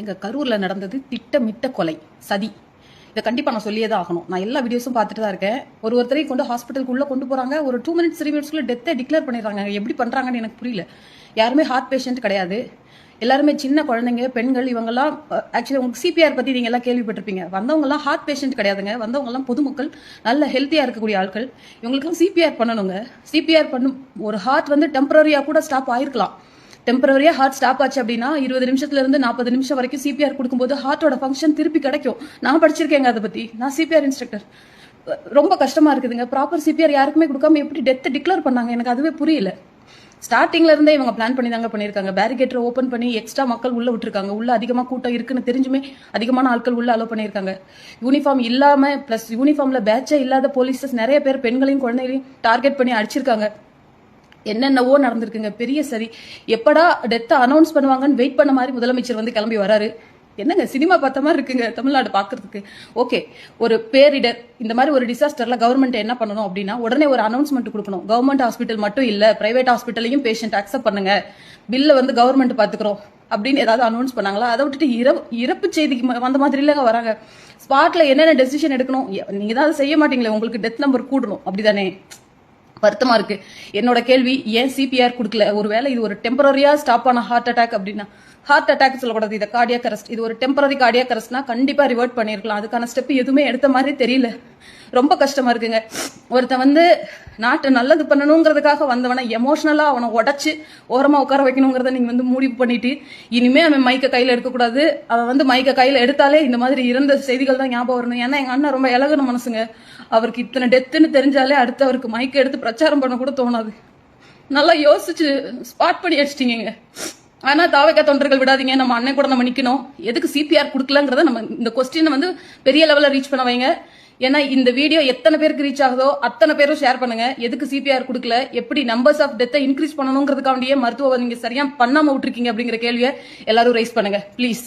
எங்க கரூர்ல நடந்தது திட்டமிட்ட கொலை சதி. இதை கண்டிப்பா நான் சொல்லியே தான் ஆகணும். நான் எல்லா வீடியோஸும் பார்த்துட்டு தான் இருக்கேன். ஒரு ஒருத்தரையும் கொண்டு ஹாஸ்பிட்டலுக்குள்ளே கொண்டு போறாங்க. ஒரு டூ மினிட்ஸ் த்ரீ மினிட்ஸ்க்குள்ள டெத்தை டிக்ளேர் பண்ணிடுறாங்க. எப்படி பண்றாங்கன்னு எனக்கு புரியல. யாருமே ஹார்ட் பேஷண்ட் கிடையாது. எல்லாருமே சின்ன குழந்தைங்க பெண்கள் இவங்கெல்லாம் ஆக்சுவலி உங்களுக்கு சிபிஆர் பத்தி நீங்க எல்லாம் கேள்விப்பட்டிருப்பீங்க. வந்தவங்க எல்லாம் ஹார்ட் பேஷண்ட் கிடையாதுங்க. வந்தவங்க எல்லாம் பொதுமக்கள் நல்ல ஹெல்த்தியா இருக்கக்கூடிய ஆட்கள். இவங்களுக்குலாம் சிபிஆர் பண்ணணுங்க. சிபிஆர் பண்ணும் ஒரு ஹார்ட் வந்து டெம்பரரியா கூட ஸ்டாப் ஆயிருக்கலாம். டெம்பரரியா ஹார்ட் ஸ்டாப் ஆச்சு அப்படின்னா இருபது நிமிஷத்துல இருந்து நாற்பது நிமிஷம் வரைக்கும் சிபிஆர் கொடுக்கும்போது ஹார்ட்டோட ஃபங்க்ஷன் திருப்பி கிடைக்கும். நான் படிச்சிருக்கேங்க அதை பத்தி. நான் சிபிஆர் இன்ஸ்ட்ரக்டர் ரொம்ப கஷ்டமா இருக்குதுங்க. ப்ராப்பர் சிபிஆர் யாருக்குமே கொடுக்காம எப்படி டெத்தை டிக்ளேர் பண்ணாங்க? எனக்கு அதுவே புரியல. ஸ்டார்டிங்ல இருந்தே இவங்க பிளான் பண்ணி தாங்க பண்ணியிருக்காங்க. பேரிகேட்டரை ஓப்பன் பண்ணி எக்ஸ்ட்ரா மக்கள் உள்ள விட்டுருக்காங்க. உள்ள அதிகமா கூட்டம் இருக்குன்னு தெரிஞ்சுமே அதிகமான ஆட்கள் உள்ள அலோ பண்ணியிருக்காங்க. யூனிஃபார்ம் இல்லாம பிளஸ் யூனிஃபார்ம்ல பேட்சே இல்லாத போலீசஸ் நிறைய பேர் பெண்களையும் குழந்தைகளையும் டார்கெட் பண்ணி அடிச்சிருக்காங்க. என்னென்னவோ நடந்திருக்குங்க. பெரிய சரி எப்படா டெத்தை அனௌன்ஸ் பண்ணுவாங்கன்னு வெயிட் பண்ண மாதிரி முதலமைச்சர் வந்து கிளம்பி வராரு. என்னங்க சினிமா பார்த்த மாதிரி இருக்குங்க தமிழ்நாடு பார்க்கறதுக்கு. ஓகே ஒரு பேரிடர் இந்த மாதிரி ஒரு டிசாஸ்டர்ல கவர்மெண்ட் என்ன பண்ணணும் அப்படின்னா உடனே ஒரு அனௌன்ஸ்மெண்ட் கொடுக்கணும். கவர்மெண்ட் ஹாஸ்பிட்டல் மட்டும் இல்ல பிரைவேட் ஹாஸ்பிட்டலையும் பேஷண்ட் அக்செப்ட் பண்ணுங்க. பில்ல வந்து கவர்மெண்ட் பாத்துக்கிறோம் அப்படின்னு ஏதாவது அனௌன்ஸ் பண்ணாங்களா? அதை விட்டுட்டு இரவு இறப்பு செய்திக்கு வந்த மாதிரி இல்லைங்க வராங்க. ஸ்பாட்ல என்னென்ன டெசிஷன் எடுக்கணும்? நீங்க தான் அதை செய்ய மாட்டீங்களே உங்களுக்கு டெத் நம்பர் கூடணும். அப்படிதானே? வருத்தமா இருக்கு. என்னோட கேள்வி ஏன் சிபிஆர் கொடுக்கல? ஒருவேளை இது ஒரு டெம்பரரியா ஸ்டாப் ஆன ஹார்ட் அட்டாக் அப்படின்னா ஹார்ட் அட்டாக் சொல்லக்கூடாது. இதை கார்டியாக் அரெஸ்ட் இது ஒரு டெம்பரரி கார்டியாக் அரெஸ்ட்னா கண்டிப்பாக ரிவர்ட் பண்ணியிருக்கலாம் அதுக்கான ஸ்டெப் எதுவுமே எடுத்த மாதிரி தெரியல. ரொம்ப கஷ்டமாக இருக்குங்க. ஒருத்தன் வந்து நாட்டை நல்லது பண்ணணுங்கிறதுக்காக வந்தவனை எமோஷனலாக அவனை உடச்சி ஓரமாக உட்கார வைக்கணுங்கிறத நீங்கள் வந்து முடிவு பண்ணிட்டு இனிமே அவன் மைக்கை கையில் எடுக்கக்கூடாது. அவன் வந்து மைக்கை கையில் எடுத்தாலே இந்த மாதிரி இறந்த செய்திகள் தான் ஞாபகம் வரணும். ஏன்னா எங்கள் அண்ணன் ரொம்ப இலகுன மனசுங்க. அவருக்கு இத்தனை டெத்துன்னு தெரிஞ்சாலே அடுத்து அவருக்கு மைக்கை எடுத்து பிரச்சாரம் பண்ண கூட தோணாது. நல்லா யோசிச்சு ஸ்பாட் பண்ணி அடிச்சிட்டிங்க ஆனா தாவக தொண்டர்கள் விடாதீங்க நம்ம அண்ணன் கூட நம்ம நிக்கணும். எதுக்கு சிபிஆர் கொடுக்கலங்கிறத நம்ம இந்த கொஸ்டின் வந்து பெரிய லெவல்ல ரீச் பண்ண வைங்க. ஏன்னா இந்த வீடியோ எத்தனை பேருக்கு ரீச் ஆகுதோ அத்தனை பேரும் ஷேர் பண்ணுங்க. எதுக்கு சிபிஆர் கொடுக்கல எப்படி நம்பர்ஸ் ஆஃப் டெத்தை இன்க்ரீஸ் பண்ணணுங்கிறதுக்காண்டியே மருத்துவ நீங்க சரியா பண்ணாம விட்டுருக்கீங்க அப்படிங்கிற கேள்வியை எல்லாரும் ரைஸ் பண்ணுங்க ப்ளீஸ்